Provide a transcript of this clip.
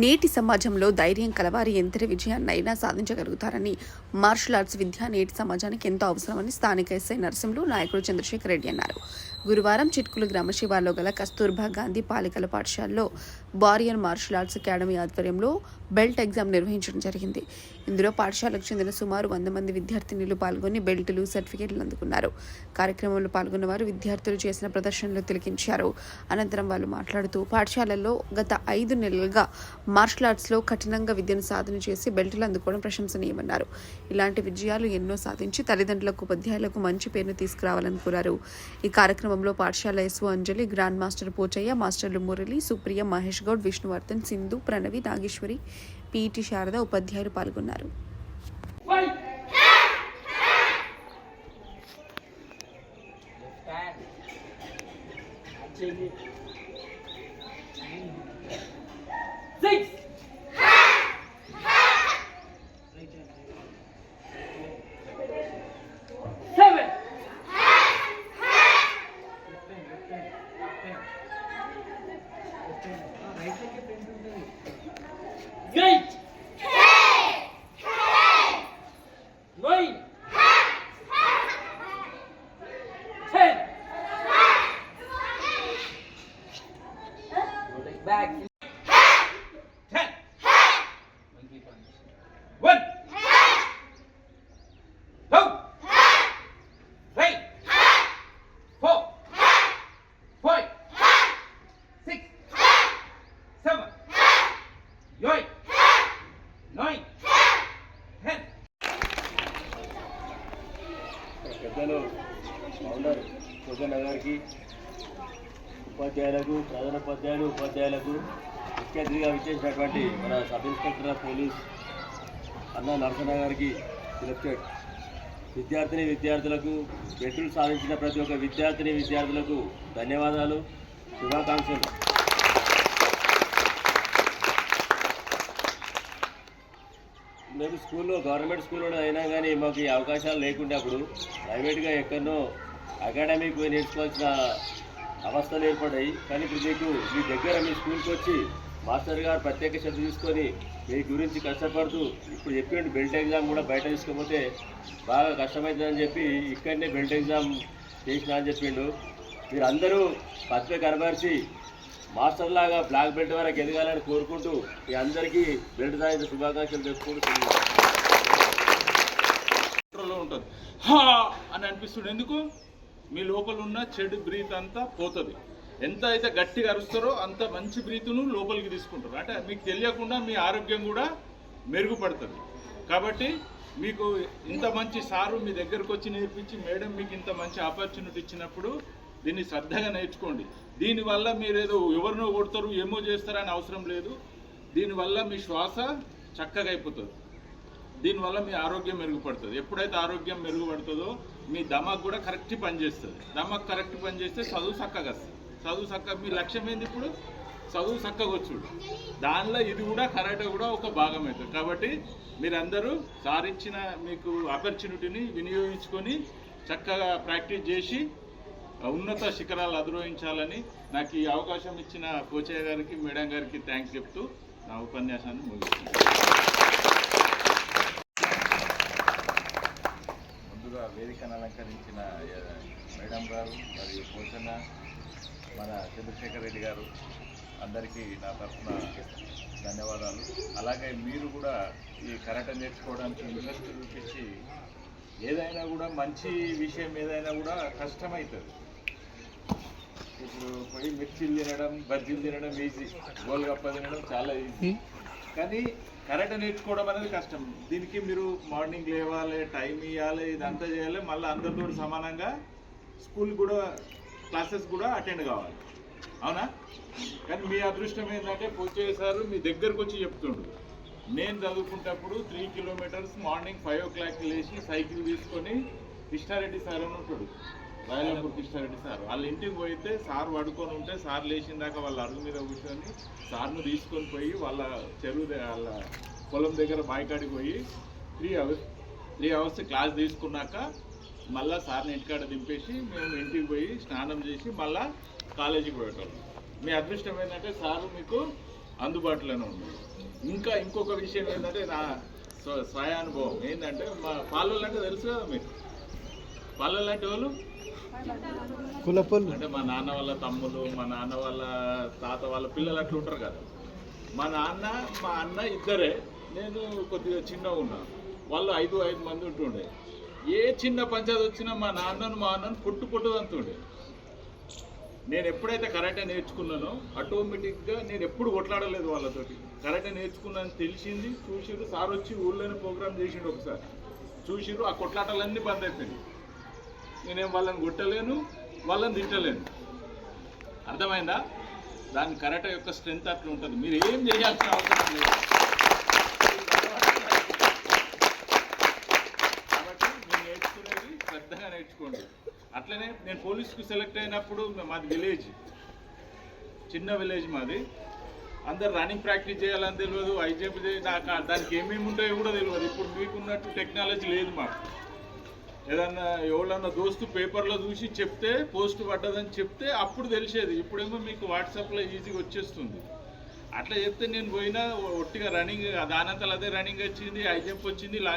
నేటి సమాజంలో ధైర్యం కలవారి ఎంతటి విజయాన్నైనా సాధించగలుగుతారని మార్షల్ ఆర్ట్స్ విద్య నేటి సమాజానికి ఎంతో అవసరమని స్థానిక ఎస్ఐ నరసింహులు నాయకుడు చంద్రశేఖర్ రెడ్డి అన్నారు. గురువారం చిట్కులు గ్రామ శివార్లో గల కస్తూర్బా గాంధీ బాలికల పాఠశాలలో వారియర్ మార్షల్ ఆర్ట్స్ అకాడమీ ఆధ్వర్యంలో బెల్ట్ ఎగ్జామ్ నిర్వహించడం జరిగింది. ఇందులో పాఠశాలకు చెందిన సుమారు వంద మంది విద్యార్థినులు పాల్గొని బెల్టులు సర్టిఫికేట్లు అందుకున్నారు. కార్యక్రమంలో పాల్గొన్న వారు విద్యార్థులు చేసిన ప్రదర్శనలు తిలకించారు. అనంతరం వాళ్ళు మాట్లాడుతూ పాఠశాలల్లో గత ఐదు నెలలుగా మార్షల్ ఆర్ట్స్లో కఠినంగా విద్యను సాధన చేసి బెల్టులు అందుకోవడం ప్రశంసనీయమన్నారు. ఇలాంటి విజయాలు ఎన్నో సాధించి తల్లిదండ్రులకు ఉపాధ్యాయులకు మంచి పేరును తీసుకురావాలని కోరారు. ఈ కార్యక్రమంలో పాఠశాల SO Anjali grand master Pochaiah మాస్టర్లు మురళి సుప్రియ మహేష్ గౌడ్ విష్ణువర్ధన్ సింధు ప్రణవి నాగేశ్వరి పీఈటి శారద ఉపాధ్యాయులు పాల్గొన్నారు Six. పెద్దలు ఫౌండర్ సుజన్ గారికి ఉపాధ్యాయులకు ప్రధానోపాధ్యాయులు ఉపాధ్యాయులకు ముఖ్య అతిథిగా విచ్చేసినటువంటి మన సబ్ ఇన్స్పెక్టర్ ఆఫ్ పోలీస్ అన్న నరసన్న గారికి సెలెక్టెడ్. విద్యార్థిని విద్యార్థులకు మెట్టులు సాధించిన ప్రతి ఒక్క విద్యార్థిని విద్యార్థులకు ధన్యవాదాలు. శుభాకాంక్షలు. మేము స్కూల్లో గవర్నమెంట్ స్కూల్లో అయినా కానీ మాకు ఈ అవకాశాలు లేకుండా అప్పుడు ప్రైవేట్గా ఎక్కడనో అకాడమీకి పోయి నేర్చుకోవాల్సిన అవస్థలు ఏర్పడ్డాయి. కానీ ఇప్పుడు మీకు మీ దగ్గర మీ స్కూల్కి వచ్చి మాస్టర్ గారు ప్రత్యేక శ్రద్ధ తీసుకొని మీ గురించి కష్టపడుతూ ఇప్పుడు చెప్పిండు బెల్ట్ ఎగ్జామ్ కూడా బయట తీసుకపోతే బాగా కష్టమవుతుందని చెప్పి ఇక్కడనే బెల్ట్ ఎగ్జామ్ చేసిన అని చెప్పిండు. మీరు అందరూ పత్రిక కనబరిచి మాస్టర్ లాగా బ్లాక్ బెల్ట్ వరకు ఎదగాలని కోరుకుంటూ మీ అందరికీ బెల్ట్ సాయంత్రం శుభాకాంక్షలు చెప్పుకుంటూ ఉంటుంది. హా! అని అనిపిస్తుంది ఎందుకు? మీ లోపల ఉన్న చెడు బ్రీత్ అంతా పోతుంది. ఎంత అయితే గట్టిగా అరుస్తారో అంత మంచి బ్రీత్ను లోపలికి తీసుకుంటారు. అంటే మీకు తెలియకుండా మీ ఆరోగ్యం కూడా మెరుగుపడుతుంది. కాబట్టి మీకు ఇంత మంచి సారు మీ దగ్గరకు వచ్చి నేర్పించి మేడం మీకు ఇంత మంచి ఆపర్చునిటీ ఇచ్చినప్పుడు దీన్ని శ్రద్ధగా నేర్చుకోండి. దీనివల్ల మీరు ఏదో ఎవరినో కొడతారు ఏమో చేస్తారని అవసరం లేదు. దీనివల్ల మీ శ్వాస చక్కగా అయిపోతుంది. దీనివల్ల మీ ఆరోగ్యం మెరుగుపడుతుంది. ఎప్పుడైతే ఆరోగ్యం మెరుగుపడుతుందో మీ దమాక్ కూడా కరెక్ట్ పనిచేస్తుంది. దమాక్ కరెక్ట్ పనిచేస్తే చదువు చక్కగా వస్తుంది. చదువు చక్క మీ లక్ష్యం ఏంది ఇప్పుడు? చదువు చక్కగా వచ్చుడు దానిలో ఇది కూడా కరెక్ట్ కూడా ఒక భాగం అవుతుంది. కాబట్టి మీరందరూ సారిచ్చిన మీకు ఆపర్చునిటీని వినియోగించుకొని చక్కగా ప్రాక్టీస్ చేసి ఉన్నత శిఖరాలు అధిరోహించాలని నాకు ఈ అవకాశం ఇచ్చిన కోచయ్య గారికి మేడం గారికి థ్యాంక్స్ చెప్తూ నా ఉపన్యాసాన్ని ముగిస్తున్నాను. ముందుగా వేదికను అలంకరించిన మేడం గారు మరియు పోషణ మన చంద్రశేఖర్ రెడ్డి గారు అందరికీ నా తరఫున ధన్యవాదాలు. అలాగే మీరు కూడా ఈ కరాటే నేర్చుకోవడానికి ఇంట్రెస్ట్ చూపించి ఏదైనా కూడా మంచి విషయం ఏదైనా కూడా కష్టమవుతుంది ఇప్పుడు పోయి మిర్చిలు తినడం బజ్జీలు తినడం ఈజీ గోల్గప్ప తినడం చాలా ఈజీ కానీ కరెక్ట్ నేర్చుకోవడం అనేది కష్టం. దీనికి మీరు మార్నింగ్ లేవాలి టైం ఇవ్వాలి ఇదంతా చేయాలి. మళ్ళీ అందరితో సమానంగా స్కూల్ కూడా క్లాసెస్ కూడా అటెండ్ కావాలి. అవునా? కానీ మీ అదృష్టం ఏంటంటే పూజయ్య సార్ మీ దగ్గరకు వచ్చి చెప్తుండ్రు నేను చదువుకుంటప్పుడు three kilometres morning five o'clock లేచి సైకిల్ తీసుకొని కృష్ణారెడ్డి సార్ అని ఉంటాడు. రాయలపూర్ కృష్ణారెడ్డి సార్ వాళ్ళ ఇంటికి పోయితే సార్ పడుకొని ఉంటే సార్ లేచిన దాకా వాళ్ళ అరుగు మీద కూర్చొని సార్ను తీసుకొని పోయి వాళ్ళ చెరువు వాళ్ళ పొలం దగ్గర బాయికాడికి పోయి three hours three hours class తీసుకున్నాక మళ్ళా సార్ని ఇంటికాడ దింపేసి మేము ఇంటికి పోయి స్నానం చేసి మళ్ళా కాలేజీకి పోయేటోళ్ళం. మీ అదృష్టం ఏంటంటే సారు మీకు అందుబాటులోనే ఉన్నాయి ఇంకా ఇంకొక విషయం ఏంటంటే నా స్వ- స్వయానుభవం ఏంటంటే మా పాలలు అంటే తెలుసు కదా మీకు. పాలలు అంటే వాళ్ళు అంటే మా నాన్న వాళ్ళ తమ్ముడు మా నాన్న వాళ్ళ తాత వాళ్ళ పిల్లలు అట్లా ఉంటారు కదా. మా నాన్న మా అన్న ఇద్దరే. నేను కొద్దిగా చిన్నగా ఉన్నా. వాళ్ళు ఐదు ఐదు మంది ఉంటుండే. ఏ చిన్న పంచాయతీ వచ్చినా మా నాన్నను మా అన్నను పొట్టు పొట్టు అంతుండే నేను ఎప్పుడైతే కరాటే నేర్చుకున్నానో ఆటోమేటిక్గా నేను ఎప్పుడు కొట్లాడలేదు వాళ్ళతోటి. కరాటే నేర్చుకున్నాను తెలిసింది చూసిరు సార్ వచ్చి ఊళ్ళోనే ప్రోగ్రామ్ చేసిండు ఒకసారి. చూసిరు ఆ కొట్లాటలన్నీ బంద్ అయిపోయినాయి. నేనేం వాళ్ళని కొట్టలేను వాళ్ళని తిట్టలేను. అర్థమైందా? దాని కరెక్ట్ యొక్క స్ట్రెంత్ అట్లా ఉంటుంది. మీరు ఏం చేయాల్సిన అవసరం లేదు. కాబట్టి మీరు నేర్చుకునేది శ్రద్ధగా నేర్చుకోండి. అట్లనే నేను పోలీస్కి సెలెక్ట్ అయినప్పుడు మాది విలేజ్. చిన్న విలేజ్ మాది. అందరు రన్నింగ్ ప్రాక్టీస్ చేయాలని తెలియదు. ఐజంప్ నాకు దానికి ఏమేమి ఉంటాయో కూడా తెలియదు. ఇప్పుడు మీకున్నట్టు టెక్నాలజీ లేదు మాకు. ఏదన్నా ఎవరన్నా దోస్తు పేపర్లో చూసి చెప్తే పోస్ట్ పడ్డదని చెప్తే అప్పుడు తెలిసేది. ఇప్పుడేమో మీకు వాట్సాప్లో ఈజీగా వచ్చేస్తుంది. అట్లా చెప్తే నేను పోయినా ఒట్టిగా రన్నింగ్ దానంతలు అదే రన్నింగ్ వచ్చింది ఐజంప్ వచ్చింది లాంగ్